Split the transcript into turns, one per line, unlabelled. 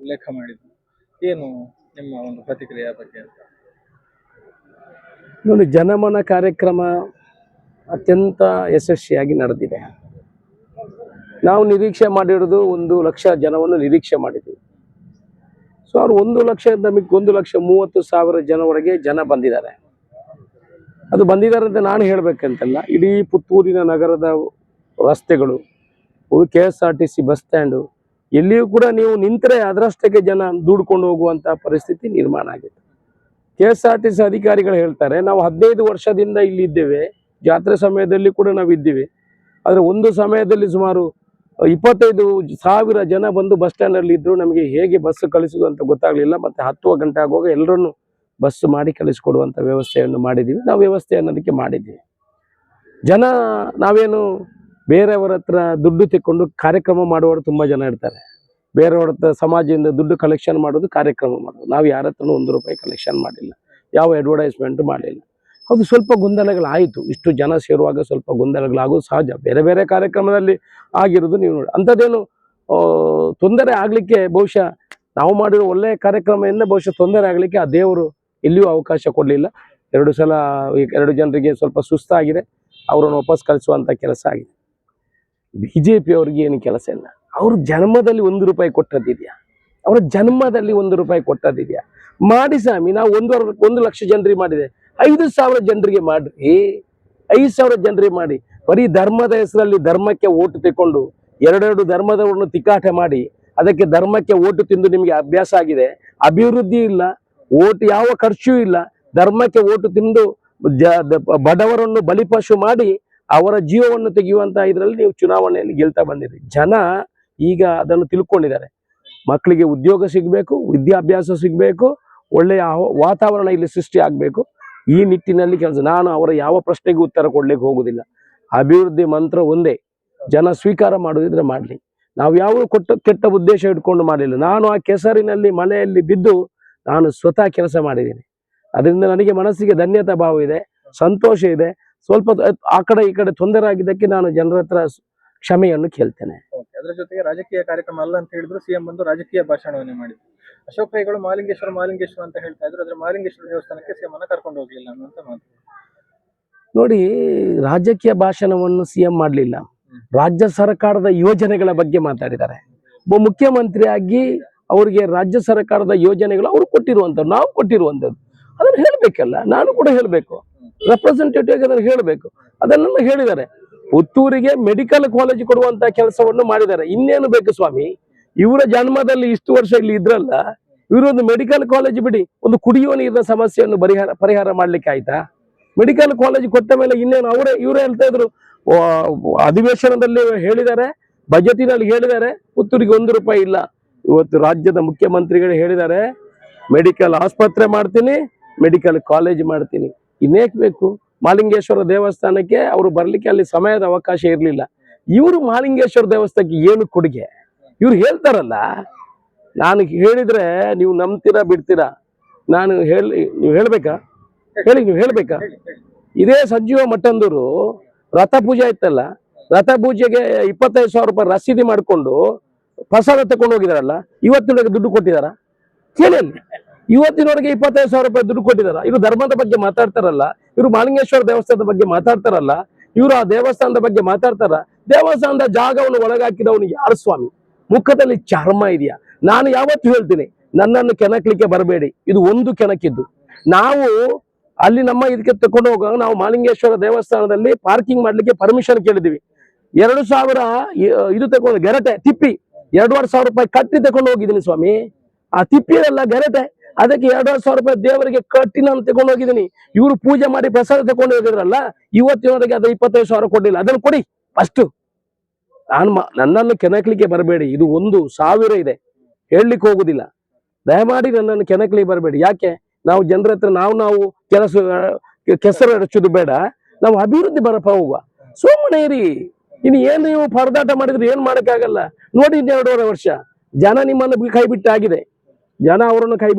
ಉಲ್ಲೇಖ ಮಾಡಿದ್ರು ಏನು ನಿಮ್ಮ ಒಂದು ಪ್ರತಿಕ್ರಿಯೆ ಬಗ್ಗೆ ಅಂತ?
ನೋಡಿ, ಜನಮನ ಕಾರ್ಯಕ್ರಮ ಅತ್ಯಂತ ಯಶಸ್ವಿಯಾಗಿ ನಡೆದಿದೆ. ನಾವು ನಿರೀಕ್ಷೆ ಮಾಡಿರೋದು ಒಂದು ಲಕ್ಷ ಜನವನ್ನು ನಿರೀಕ್ಷೆ ಮಾಡಿದ್ವಿ. ಸೊ, ಅವ್ರು ಒಂದು ಲಕ್ಷ, ನಮಗೆ ಒಂದು ಲಕ್ಷ ಮೂವತ್ತು ಸಾವಿರ ಜನವರೆಗೆ ಜನ ಬಂದಿದ್ದಾರೆ. ಅದು ಬಂದಿದ್ದಾರೆ ಅಂತ ನಾನು ಹೇಳಬೇಕಂತಲ್ಲ, ಇಡೀ ಪುತ್ತೂರಿನ ನಗರದ ರಸ್ತೆಗಳು K S R T C bus stand ಎಲ್ಲಿಯೂ ಕೂಡ ನೀವು ನಿಂತರೆ ಅದರಷ್ಟಕ್ಕೆ ಜನ ದೂಡ್ಕೊಂಡು ಹೋಗುವಂಥ ಪರಿಸ್ಥಿತಿ ನಿರ್ಮಾಣ ಆಗಿದೆ. K S R T C ಅಧಿಕಾರಿಗಳು ಹೇಳ್ತಾರೆ, ನಾವು ಹದಿನೈದು ವರ್ಷದಿಂದ ಇಲ್ಲಿದ್ದೇವೆ, ಜಾತ್ರೆ ಸಮಯದಲ್ಲಿ ಕೂಡ ನಾವು ಇದ್ದೀವಿ ಆದರೆ ಒಂದು ಸಮಯದಲ್ಲಿ ಸುಮಾರು ಇಪ್ಪತ್ತೈದು ಸಾವಿರ ಜನ ಬಂದು ಬಸ್ ಸ್ಟ್ಯಾಂಡಲ್ಲಿ ಇದ್ದರು ನಮಗೆ ಹೇಗೆ ಬಸ್ ಕಳಿಸೋದು ಅಂತ ಗೊತ್ತಾಗಲಿಲ್ಲ. ಮತ್ತೆ ಹತ್ತುವ ಗಂಟೆ ಆಗುವಾಗ ಎಲ್ಲರನ್ನು ಬಸ್ ಮಾಡಿ ಕಳಿಸ್ಕೊಡುವಂಥ ವ್ಯವಸ್ಥೆಯನ್ನು ಮಾಡಿದ್ದೀವಿ. ನಾವು ವ್ಯವಸ್ಥೆಯನ್ನು ಅದಕ್ಕೆ ಮಾಡಿದ್ದೀವಿ. ಜನ ನಾವೇನು ಬೇರೆಯವರ ಹತ್ರ ದುಡ್ಡು ತೆಕ್ಕೊಂಡು ಕಾರ್ಯಕ್ರಮ ಮಾಡುವವರು ತುಂಬ ಜನ ಇರ್ತಾರೆ. ಬೇರೆಯವ್ರ ಹತ್ರ ಸಮಾಜದಿಂದ ದುಡ್ಡು ಕಲೆಕ್ಷನ್ ಮಾಡೋದು ಕಾರ್ಯಕ್ರಮ ಮಾಡೋದು. ನಾವು ಯಾರ ಹತ್ರನೂ ಒಂದು ರೂಪಾಯಿ ಕಲೆಕ್ಷನ್ ಮಾಡಿಲ್ಲ. ಯಾವ ಅಡ್ವರ್ಟೈಸ್ಮೆಂಟ್ ಮಾಡಲಿಲ್ಲ ಅದು ಸ್ವಲ್ಪ ಗೊಂದಲಗಳಾಯಿತು. ಇಷ್ಟು ಜನ ಸೇರುವಾಗ ಸ್ವಲ್ಪ ಗೊಂದಲಗಳಾಗೋದು ಸಹಜ. ಬೇರೆ ಬೇರೆ ಕಾರ್ಯಕ್ರಮದಲ್ಲಿ ಆಗಿರೋದು ನೀವು ನೋಡಿ. ಅಂಥದ್ದೇನು ತೊಂದರೆ ಆಗಲಿಕ್ಕೆ ಬಹುಶಃ ನಾವು ಮಾಡಿರೋ ಒಳ್ಳೆಯ ಕಾರ್ಯಕ್ರಮದಿಂದ ಬಹುಶಃ ತೊಂದರೆ ಆಗಲಿಕ್ಕೆ ಆ ದೇವರು ಎಲ್ಲಿಯೂ ಅವಕಾಶ ಕೊಡಲಿಲ್ಲ. ಎರಡು ಸಲ ಎರಡು ಜನರಿಗೆ ಸ್ವಲ್ಪ ಸುಸ್ತಾಗಿದೆ. ಅವರನ್ನು ವಾಪಸ್ ಕಳಿಸುವಂಥ ಕೆಲಸ ಆಗಿದೆ. ಬಿ ಜೆ ಪಿಯವ್ರಿಗೆ ಏನು ಕೆಲಸ ಇಲ್ಲ. ಅವ್ರ ಜನ್ಮದಲ್ಲಿ ಒಂದು ರೂಪಾಯಿ ಕೊಟ್ಟದ್ದಿದೆಯಾ ಅವರ ಜನ್ಮದಲ್ಲಿ ಒಂದು ರೂಪಾಯಿ ಕೊಟ್ಟದ್ದಿದೆಯಾ ಮಾಡಿ ಸ್ವಾಮಿ, ನಾವು ಒಂದೂವರೆ ಒಂದು ಲಕ್ಷ ಜನರಿಗೆ ಮಾಡಿದೆ. ಐದು ಸಾವಿರ ಜನರಿಗೆ ಮಾಡ್ರಿ. ಐದು ಸಾವಿರ ಜನರಿಗೆ ಮಾಡಿ. ಬರೀ ಧರ್ಮದ ಹೆಸರಲ್ಲಿ ಧರ್ಮಕ್ಕೆ ಓಟು ತೆಕೊಂಡು ಎರಡೆರಡು ಧರ್ಮದವರನ್ನು ತಿಕ್ಕಾಟ ಮಾಡಿ, ಅದಕ್ಕೆ ಧರ್ಮಕ್ಕೆ ಓಟು ತಿಂದು ನಿಮಗೆ ಅಭ್ಯಾಸ ಆಗಿದೆ. ಅಭಿವೃದ್ಧಿ ಇಲ್ಲ, ಓಟು ಯಾವ ಖರ್ಚು ಇಲ್ಲ. ಧರ್ಮಕ್ಕೆ ಓಟು ತಿಂದು ಬಡವರನ್ನು ಬಲಿಪಶು ಮಾಡಿ ಅವರ ಜೀವವನ್ನು ತೆಗೆಯುವಂತ ಇದರಲ್ಲಿ ನೀವು ಚುನಾವಣೆಯಲ್ಲಿ ಗೆಲ್ತಾ ಬಂದಿರಿ. ಜನ ಈಗ ಅದನ್ನು ತಿಳ್ಕೊಂಡಿದ್ದಾರೆ. ಮಕ್ಕಳಿಗೆ ಉದ್ಯೋಗ ಸಿಗಬೇಕು, ವಿದ್ಯಾಭ್ಯಾಸ ಸಿಗಬೇಕು, ಒಳ್ಳೆಯ ವಾತಾವರಣ ಇಲ್ಲಿ ಸೃಷ್ಟಿ ಆಗಬೇಕು. ಈ ನಿಟ್ಟಿನಲ್ಲಿ ಕೆಲಸ, ನಾನು ಅವರ ಯಾವ ಪ್ರಶ್ನೆಗೂ ಉತ್ತರ ಕೊಡ್ಲಿಕ್ಕೆ ಹೋಗುದಿಲ್ಲ ಅಭಿವೃದ್ಧಿ ಮಂತ್ರ ಒಂದೇ, ಜನ ಸ್ವೀಕಾರ ಮಾಡುದಿದ್ರೆ ಮಾಡಲಿ. ನಾವು ಯಾವ ಕೊಟ್ಟ ಕೆಟ್ಟ ಉದ್ದೇಶ ಇಟ್ಕೊಂಡು ಮಾಡಲಿಲ್ಲ. ನಾನು ಆ ಕೆಸರಿನಲ್ಲಿ ಮಳೆಯಲ್ಲಿ ಬಿದ್ದು ನಾನು ಸ್ವತಃ ಕೆಲಸ ಮಾಡಿದ್ದೀನಿ. ಅದರಿಂದ ನನಗೆ ಮನಸ್ಸಿಗೆ ಧನ್ಯತಾ ಭಾವ ಇದೆ, ಸಂತೋಷ ಇದೆ. ಸ್ವಲ್ಪ ಆ ಕಡೆ ಈ ಕಡೆ ತೊಂದರೆ ಆಗಿದ್ದಕ್ಕೆ ನಾನು ಜನರ ಹತ್ರ ಕ್ಷಮೆಯನ್ನು ಕೇಳ್ತೇನೆ.
ಓಕೆ ಅದರ ಜೊತೆಗೆ ರಾಜಕೀಯ ಕಾರ್ಯಕ್ರಮ ಅಲ್ಲ ಅಂತ ಹೇಳಿದ್ರು ಸಿಎಂ ಬಂದು ರಾಜಕೀಯ ಭಾಷಣವನ್ನೇ ಮಾಡಿದ್ರು. ಅಶೋಕ್ ರೈಗಳು ಮಾಲಿಂಗೇಶ್ವರ ಮಾಲಿಂಗೇಶ್ವರ ಅಂತ ಹೇಳ್ತಾ ಇದ್ರು. ಆದ್ರೆ ಮಾಲಿಂಗೇಶ್ವರ ದೇವಸ್ಥಾನಕ್ಕೆ ಸಿಎಂ ಅನ್ನ ಕರ್ಕೊಂಡು ಹೋಗ್ಲಿಲ್ಲ ಅಂತ ಮಾತು.
ನೋಡಿ ರಾಜಕೀಯ ಭಾಷಣವನ್ನು ಸಿಎಂ ಮಾಡಲಿಲ್ಲ. ರಾಜ್ಯ ಸರ್ಕಾರದ ಯೋಜನೆಗಳ ಬಗ್ಗೆ ಮಾತಾಡಿದ್ದಾರೆ. ಒಬ್ಬ ಮುಖ್ಯಮಂತ್ರಿಯಾಗಿ ಅವರಿಗೆ ರಾಜ್ಯ ಸರ್ಕಾರದ ಯೋಜನೆಗಳು ಅವರು ಕೊಟ್ಟಿರುವಂಥದ್ದು ನಾವು ಕೊಟ್ಟಿರುವಂಥದ್ದು. ಅದನ್ನು ಹೇಳಬೇಕಲ್ಲ ನಾನು ಕೂಡ ಹೇಳಬೇಕು. ರೆಪ್ರೆಸೆಂಟೇಟಿವ್ ಆಗಿ ಅದನ್ನು ಹೇಳಬೇಕು. ಅದನ್ನೆಲ್ಲ ಹೇಳಿದ್ದಾರೆ. ಪುತ್ತೂರಿಗೆ ಮೆಡಿಕಲ್ ಕಾಲೇಜ್ ಕೊಡುವಂತ ಕೆಲಸವನ್ನು ಮಾಡಿದ್ದಾರೆ. ಇನ್ನೇನು ಬೇಕು ಸ್ವಾಮಿ? ಇವರ ಜನ್ಮದಲ್ಲಿ ಇಷ್ಟು ವರ್ಷ ಇಲ್ಲಿ ಇದ್ರಲ್ಲ ಇವರೊಂದು ಮೆಡಿಕಲ್ ಕಾಲೇಜ್ ಬಿಡಿ, ಒಂದು ಕುಡಿಯುವ ನೀರಿನ ಸಮಸ್ಯೆಯನ್ನು ಪರಿಹಾರ ಪರಿಹಾರ ಮಾಡ್ಲಿಕ್ಕೆ ಆಯ್ತಾ? ಮೆಡಿಕಲ್ ಕಾಲೇಜ್ ಕೊಟ್ಟ ಮೇಲೆ ಇನ್ನೇನು ಅವರೇ, ಇವರೇ ಹೇಳ್ತಾ ಇದ್ರು. ಅಧಿವೇಶನದಲ್ಲಿ ಹೇಳಿದ್ದಾರೆ, ಬಜೆಟಿನಲ್ಲಿ ಹೇಳಿದ್ದಾರೆ, ಪುತ್ತೂರಿಗೆ ಒಂದು ರೂಪಾಯಿ ಇಲ್ಲ. ಇವತ್ತು ರಾಜ್ಯದ ಮುಖ್ಯಮಂತ್ರಿಗಳು ಹೇಳಿದ್ದಾರೆ ಮೆಡಿಕಲ್ ಆಸ್ಪತ್ರೆ ಮಾಡ್ತೀನಿ ಮೆಡಿಕಲ್ ಕಾಲೇಜ್ ಮಾಡ್ತೀನಿ. ಇನ್ನೇಕ್ ಬೇಕು. ಮಾಲಿಂಗೇಶ್ವರ ದೇವಸ್ಥಾನಕ್ಕೆ ಅವರು ಬರ್ಲಿಕ್ಕೆ ಅಲ್ಲಿ ಸಮಯದ ಅವಕಾಶ ಇರಲಿಲ್ಲ. ಇವರು ಮಾಲಿಂಗೇಶ್ವರ ದೇವಸ್ಥಾನಕ್ಕೆ ಏನು ಕೊಡುಗೆ? ಇವ್ರು ಹೇಳ್ತಾರಲ್ಲ, ನಾನು ಹೇಳಿದ್ರೆ ನೀವು ನಂಬ್ತೀರಾ ಬಿಡ್ತೀರಾ? ನಾನು ಹೇಳಿ, ನೀವು ಹೇಳ್ಬೇಕಾ? ಹೇಳಿ, ನೀವು ಹೇಳ್ಬೇಕಾ?
ಹೇಳಿ ಹೇಳಿ
ಇದೇ ಸಂಜೀವ ಮಠಂದೂರು ರಥ ಪೂಜೆ ಇತ್ತಲ್ಲ ರಥ ಪೂಜೆಗೆ ಇಪ್ಪತ್ತೈದು ಸಾವಿರ ರೂಪಾಯಿ ರಸೀದಿ ಮಾಡಿಕೊಂಡು ಪ್ರಸಾದ ತಗೊಂಡು ಹೋಗಿದಾರಲ್ಲ ಇವತ್ತಿನ ದುಡ್ಡು ಕೊಟ್ಟಿದಾರ? ಕೇಳಿ ಇವತ್ತಿನವರೆಗೆ ಇಪ್ಪತ್ತೈದು ಸಾವಿರ ರೂಪಾಯಿ ದುಡ್ಡು ಕೊಟ್ಟಿದ್ದಾರೆ ಇವರು ಧರ್ಮದ ಬಗ್ಗೆ ಮಾತಾಡ್ತಾರಲ್ಲ, ಇವರು ಮಾಲಿಂಗೇಶ್ವರ ದೇವಸ್ಥಾನದ ಬಗ್ಗೆ ಮಾತಾಡ್ತಾರಲ್ಲ, ಇವರು ಆ ದೇವಸ್ಥಾನದ ಬಗ್ಗೆ ಮಾತಾಡ್ತಾರ. ದೇವಸ್ಥಾನದ ಜಾಗವನ್ನು ಒಳಗಾಕಿದವನು ಯಾರು ಸ್ವಾಮಿ? ಮುಖದಲ್ಲಿ ಚರ್ಮ ಇದೆಯಾ? ನಾನು ಯಾವತ್ತು ಹೇಳ್ತೀನಿ, ನನ್ನನ್ನು ಕೆಣಕ್ಲಿಕ್ಕೆ ಬರಬೇಡಿ. ಇದು ಒಂದು ಕೆಣಕಿದ್ದು. ನಾವು ಅಲ್ಲಿ ನಮ್ಮ ಇದಕ್ಕೆ ತಕೊಂಡು ಹೋಗುವಾಗ ನಾವು ಮಾಲಿಂಗೇಶ್ವರ ದೇವಸ್ಥಾನದಲ್ಲಿ ಪಾರ್ಕಿಂಗ್ ಮಾಡ್ಲಿಕ್ಕೆ ಪರ್ಮಿಷನ್ ಕೇಳಿದ್ವಿ ಎರಡು ಸಾವಿರ ಇದು ತಗೊಂಡು ಗೆರಟೆ, ತಿಪ್ಪಿ. ಎರಡೂವರೆ ಸಾವಿರ ರೂಪಾಯಿ ಕಟ್ಟಿ ತಗೊಂಡು ಹೋಗಿದ್ದೀನಿ ಸ್ವಾಮಿ. ಆ ತಿಪ್ಪಿರಲ್ಲ ಗೆರಟೆ. ಅದಕ್ಕೆ ಎರಡೂವರೆ ಸಾವಿರ ರೂಪಾಯಿ ದೇವರಿಗೆ ಕಟ್ಟಿ ನಾನು ತಗೊಂಡು ಹೋಗಿದ್ದೀನಿ. ಇವರು ಪೂಜೆ ಮಾಡಿ ಪ್ರಸಾದ ತಗೊಂಡು ಹೋಗಿದ್ರಲ್ಲ ಇವತ್ತಿನವರೆಗೆ ಅದು ಇಪ್ಪತ್ತೈದು ಸಾವಿರ ಕೊಡ್ಲಿಲ್ಲ. ಅದನ್ನು ಕೊಡಿ ಫಸ್ಟ್ ನಾನು ನನ್ನನ್ನು ಕೆಣಕ್ಲಿಕ್ಕೆ ಬರಬೇಡಿ. ಇದು ಒಂದು ಸಾವಿರ ಇದೆ. ಹೇಳಲಿಕ್ಕೆ ಹೋಗುದಿಲ್ಲ. ದಯಮಾಡಿ ನನ್ನನ್ನು ಕೆಣಕ್ಲಿಕ್ಕೆ ಬರಬೇಡಿ. ಯಾಕೆ? ನಾವು ಜನರ ಹತ್ರ ನಾವು ನಾವು ಕೆಲಸ, ಕೆಸರು ಹಚ್ಚೋದು ಬೇಡ. ನಾವು ಅಭಿವೃದ್ಧಿ ಬರಪ್ಪ ಹೋಗುವ. ಸುಮ್ಮನೆ ಇರಿ. ಇನ್ನು ಏನು ನೀವು ಪರದಾಟ ಮಾಡಿದ್ರೆ ಏನ್ ಮಾಡಕ್ಕಾಗಲ್ಲ ನೋಡಿ ಎರಡೂವರೆ ವರ್ಷ. ಜನ ನಿಮ್ಮನ್ನು ಕೈ ಬಿಟ್ಟಾಗಿದೆ ಜನ ಅವರನ್ನು ಕೈ